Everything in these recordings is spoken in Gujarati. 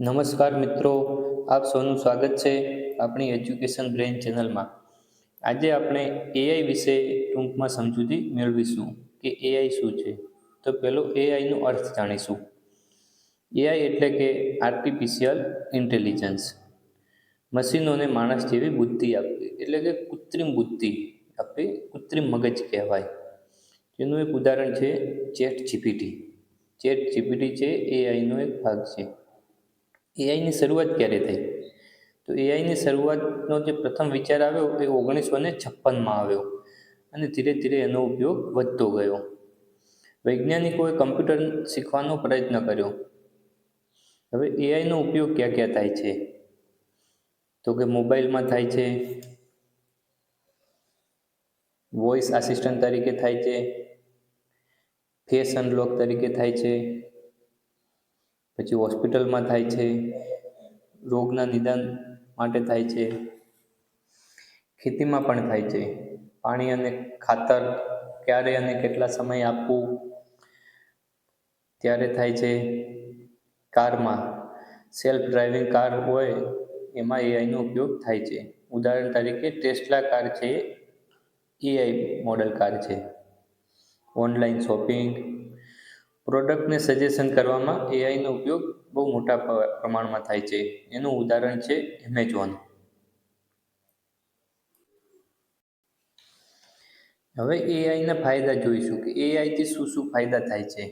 નમસ્કાર મિત્રો, આપ સૌનું સ્વાગત છે આપણી એજ્યુકેશન બ્રેન ચેનલમાં આજે આપણે એઆઈ વિશે ટૂંકમાં સમજૂતી મેળવીશું કે એઆઈ શું છે. તો પહેલો એઆઈનો અર્થ જાણીશું. એઆઈ એટલે કે આર્ટિફિશિયલ ઇન્ટેલિજન્સ મશીનોને માણસ જેવી બુદ્ધિ આપવી, એટલે કે કૃત્રિમ બુદ્ધિ આપવી, કૃત્રિમ મગજ કહેવાય. જેનું એક ઉદાહરણ છે ચેટ જીપીટી ચેટ જીપીટી છે એઆઈનો એક ભાગ છે. એઆઈની શરૂઆત ક્યારે થઈ? તો એઆઈની શરૂઆતનો જે પ્રથમ વિચાર આવ્યો એ ઓગણીસો ને છપ્પનમાં આવ્યો અને ધીરે ધીરે એનો ઉપયોગ વધતો ગયો. વૈજ્ઞાનિકોએ કમ્પ્યુટર શીખવાનો પ્રયત્ન કર્યો. હવે એઆઈનો ઉપયોગ ક્યાં ક્યાં થાય છે? તો કે મોબાઈલમાં થાય છે વોઇસ આસિસ્ટન્ટ તરીકે થાય છે ફેસ અનલોક તરીકે થાય છે પછી હોસ્પિટલમાં થાય છે, રોગના નિદાન માટે થાય છે, ખેતીમાં પણ થાય છે. પાણી અને ખાતર ક્યારે અને કેટલા સમય આપવું, ત્યારે થાય છે કારમાં. સેલ્ફ ડ્રાઇવિંગ કાર હોય, એમાં એઆઈનો ઉપયોગ થાય છે. ઉદાહરણ તરીકે ટેસ્લા કાર છે એઆઈ મોડલ કાર છે. ઓનલાઈન શોપિંગ પ્રોડક્ટને સજેશન કરવામાં એઆઈનો ઉપયોગ બહુ મોટા પ્રમાણમાં થાય છે. એનું ઉદાહરણ છે એમેઝોન હવે એઆઈના ફાયદા જોઈશું કે એઆઈથી શું શું ફાયદા થાય છે.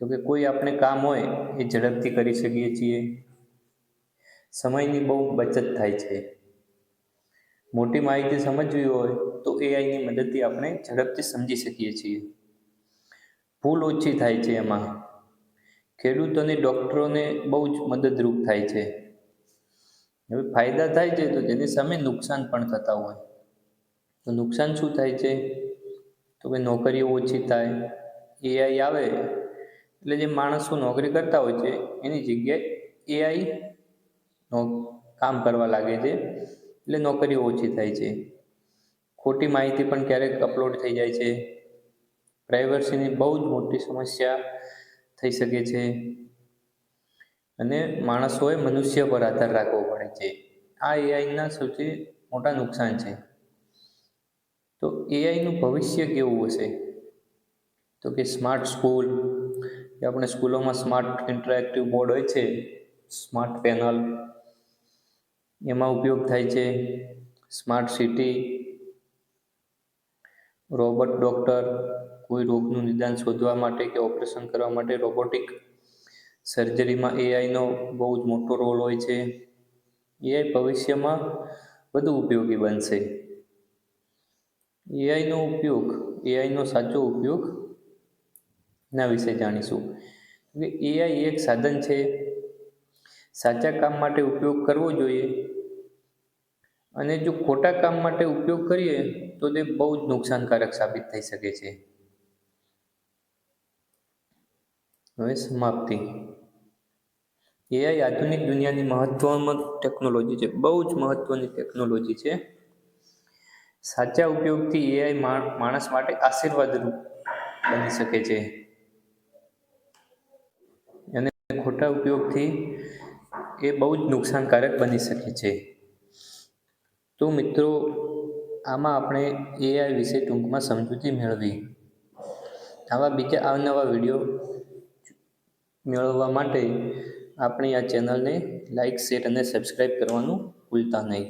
તો કે કોઈ આપણે કામ હોય એ ઝડપથી કરી શકીએ છીએ. સમયની બહુ બચત થાય છે. મોટી માહિતી સમજવી હોય તો એઆઈની મદદથી આપણે ઝડપથી સમજી શકીએ છીએ. ભૂલ ઓછી થાય છે એમાં. ખેડૂતોને ડૉક્ટરોને બહુ જ મદદરૂપ થાય છે. હવે ફાયદા થાય છે તો તેની સામે નુકસાન પણ થતા હોય. તો નુકસાન શું થાય છે? તો કે નોકરીઓ ઓછી થાય એઆઈ આવે, એટલે જે માણસો નોકરી કરતા હોય છે, એની જગ્યાએ એઆઈ નો કામ કરવા લાગે છે, એટલે નોકરીઓ ઓછી થાય છે. ખોટી માહિતી પણ ક્યારેક અપલોડ થઈ જાય છે. પ્રાઇવસીની બહુ જ મોટી સમસ્યા થઈ શકે છે. અને માણસોએ મનુષ્ય પર આધાર રાખવો પડે છે. આ એઆઈના સૌથી મોટા નુકસાન છે. તો એઆઈનું ભવિષ્ય કેવું હશે? તો કે સ્માર્ટ સ્કૂલ કે આપણે સ્કૂલોમાં સ્માર્ટ ઇન્ટરેક્ટિવ બોર્ડ હોય છે સ્માર્ટ પેનલ એમાં ઉપયોગ થાય છે. સ્માર્ટ સિટી રોબોટ ડૉક્ટર કોઈ રોગનું નિદાન શોધવા માટે કે ઓપરેશન કરવા માટે રોબોટિક સર્જરીમાં એઆઈનો બહુ જ મોટો રોલ હોય છે. એઆઈ ભવિષ્યમાં વધુ ઉપયોગી બનશે. એઆઈનો ઉપયોગ એઆઈનો સાચો ઉપયોગ ના વિશે જાણીશું. કે એઆઈ એક સાધન છે. સાચા કામ માટે ઉપયોગ કરવો જોઈએ. અને જો ખોટા કામ માટે ઉપયોગ કરીએ તો તે બહુ જ નુકસાનકારક સાબિત થઈ શકે છે. હવે સમાપ્તિ. એઆઈ આધુનિક દુનિયાની મહત્વમાં ટેકનોલોજી છે. બહુ જ મહત્વની ટેકનોલોજી છે. સાચા ઉપયોગથી એઆઈ માણસ માટે આશીર્વાદરૂપ બની શકે છે. અને ખોટા ઉપયોગથી એ બહુ જ નુકસાનકારક બની શકે છે. તો મિત્રો, આમાં આપણે એઆઈ વિશે ટૂંકમાં સમજૂતી મેળવી. આવા બીજા અવનવા વીડિયો મેળવવા માટે આપણી આ ચેનલને લાઇક શેર અને સબસ્ક્રાઈબ કરવાનું ભૂલતા નહીં.